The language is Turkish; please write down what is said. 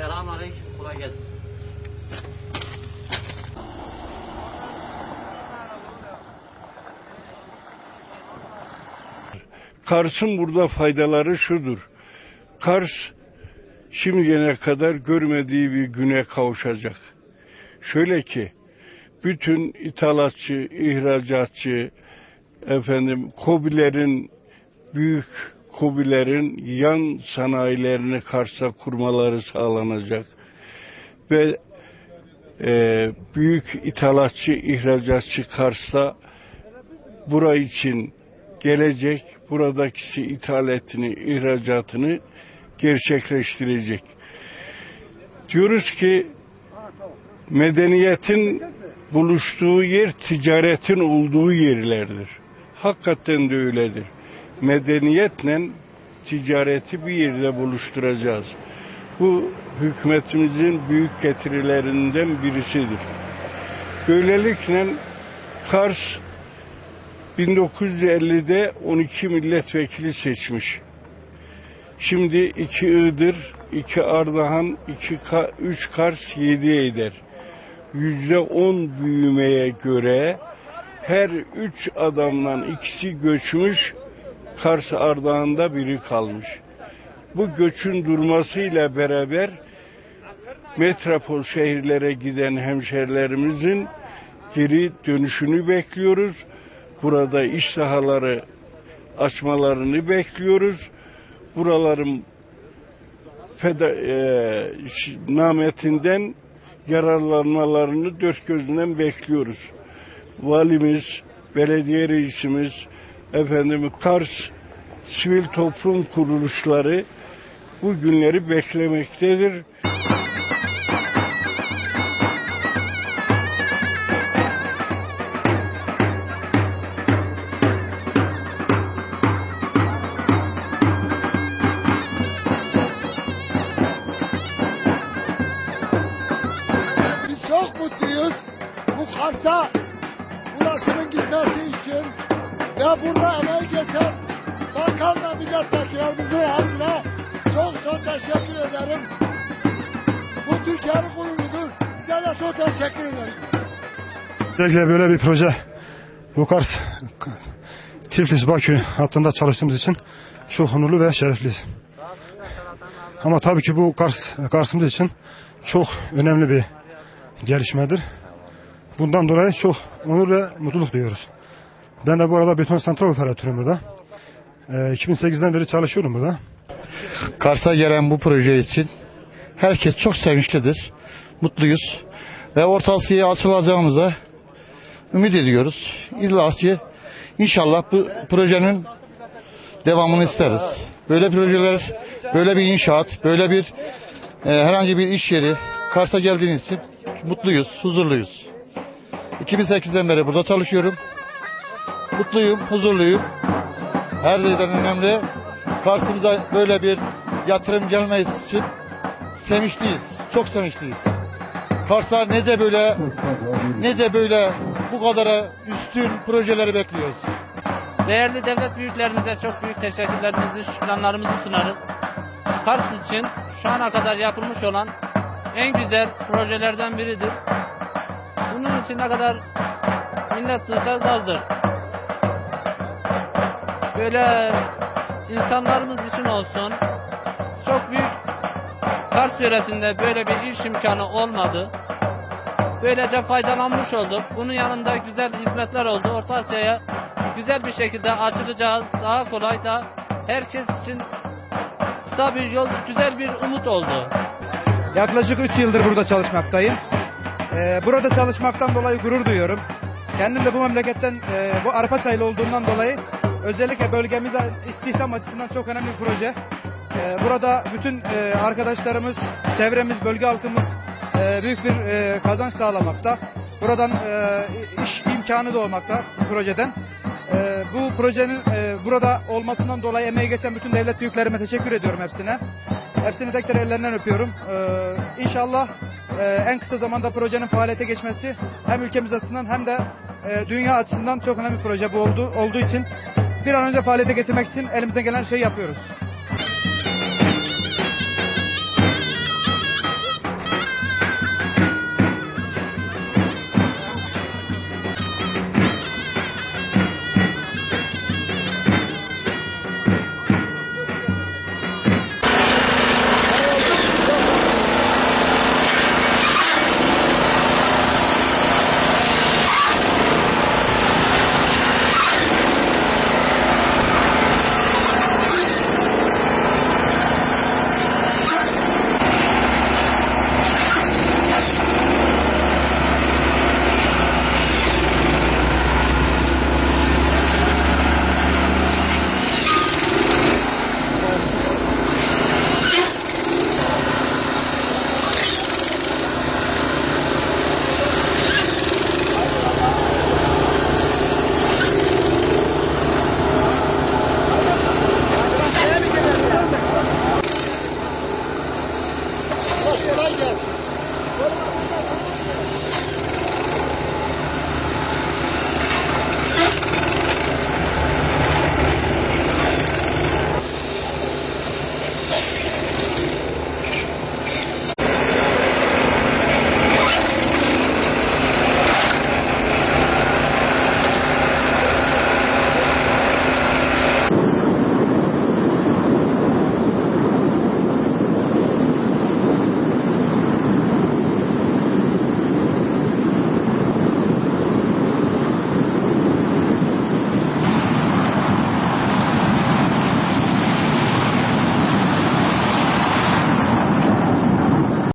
Selamünaleyküm. Kolay gelsin. Kars'ın burada faydaları şudur. Kars şimdiye kadar görmediği bir güne kavuşacak. Şöyle ki bütün ithalatçı, ihracatçı, efendim kobilerin büyük kobilerin yan sanayilerini Kars'a kurmaları sağlanacak ve e, büyük ithalatçı, ihracatçı Kars'ta bura için gelecek, buradaki ithalatını, ihracatını gerçekleştirecek. Diyoruz ki medeniyetin buluştuğu yer ticaretin olduğu yerlerdir. Hakikaten de öyledir. Medeniyetle ticareti bir yerde buluşturacağız. Bu hükümetimizin büyük getirilerinden birisidir. Böylelikle Kars 1950'de 12 milletvekili seçmiş. Şimdi iki Iğdır, iki Ardahan, iki Ka- üç Kars yedi eder. Yüzde on büyümeye göre her üç adamdan ikisi göçmüş, Kars Ardahan'da biri kalmış. Bu göçün durmasıyla beraber metropol şehirlere giden hemşerilerimizin geri dönüşünü bekliyoruz. Burada iş sahaları açmalarını bekliyoruz. Buraların feda, e, nametinden yararlanmalarını dört gözünden bekliyoruz. Valimiz, belediye reisimiz, efendim Kars sivil toplum kuruluşları bu günleri beklemektedir. Biz çok mutluyuz. Bu Kars'a ulaşımın gitmesi için ve burada emeği geçen bakan ve milletvekillerimizin hepsine çok çok teşekkür ederim. Bu Türkiye'nin gururudur. Size de çok teşekkür ederim. Özellikle böyle bir proje bu Kars Tiflis Bakü hattında çalıştığımız için çok onurlu ve şerefliyiz. Ama tabii ki bu Kars Kars'ımız için çok önemli bir gelişmedir. Bundan dolayı çok onur ve mutluluk duyuyoruz. Ben de bu arada beton santral operatörüm burada. Ee, 2008'den beri çalışıyorum burada. Kars'a gelen bu proje için herkes çok sevinçlidir. Mutluyuz. Ve Orta açılacağımıza ümit ediyoruz. İlla ki inşallah bu projenin devamını isteriz. Böyle projeler, böyle bir inşaat, böyle bir e, herhangi bir iş yeri Kars'a geldiğiniz için mutluyuz, huzurluyuz. 2008'den beri burada çalışıyorum. Mutluyum, huzurluyum. Her şeyden önemli Kars'ımıza böyle bir yatırım gelmesi için sevinçliyiz. Çok sevinçliyiz. Kars'a nece böyle nece böyle bu kadar üstün projeleri bekliyoruz. Değerli devlet büyüklerimize çok büyük teşekkürlerimizi, şükranlarımızı sunarız. Kars için şu ana kadar yapılmış olan en güzel projelerden biridir. Bunun için ne kadar duysak azdır. Böyle insanlarımız için olsun çok büyük Kars yöresinde böyle bir iş imkanı olmadı. Böylece faydalanmış olduk. Bunun yanında güzel hizmetler oldu. Orta Asya'ya güzel bir şekilde açılacağız. Daha kolay da herkes için kısa bir yol, güzel bir umut oldu. Yaklaşık 3 yıldır burada çalışmaktayım. Ee, burada çalışmaktan dolayı gurur duyuyorum. Kendim de bu memleketten, e, bu Arpaçaylı olduğumdan dolayı özellikle bölgemize istihdam açısından çok önemli bir proje. Ee, burada bütün e, arkadaşlarımız, çevremiz, bölge halkımız e, büyük bir e, kazanç sağlamakta. Buradan e, iş imkanı doğmakta bu projeden. E, bu projenin e, burada olmasından dolayı emeği geçen bütün devlet büyüklerime teşekkür ediyorum hepsine. Hepsini tekrar ellerinden öpüyorum. Ee, inşallah e, en kısa zamanda projenin faaliyete geçmesi hem ülkemiz açısından hem de e, dünya açısından çok önemli bir proje bu oldu, olduğu için bir an önce faaliyete getirmek için elimizden gelen şeyi yapıyoruz.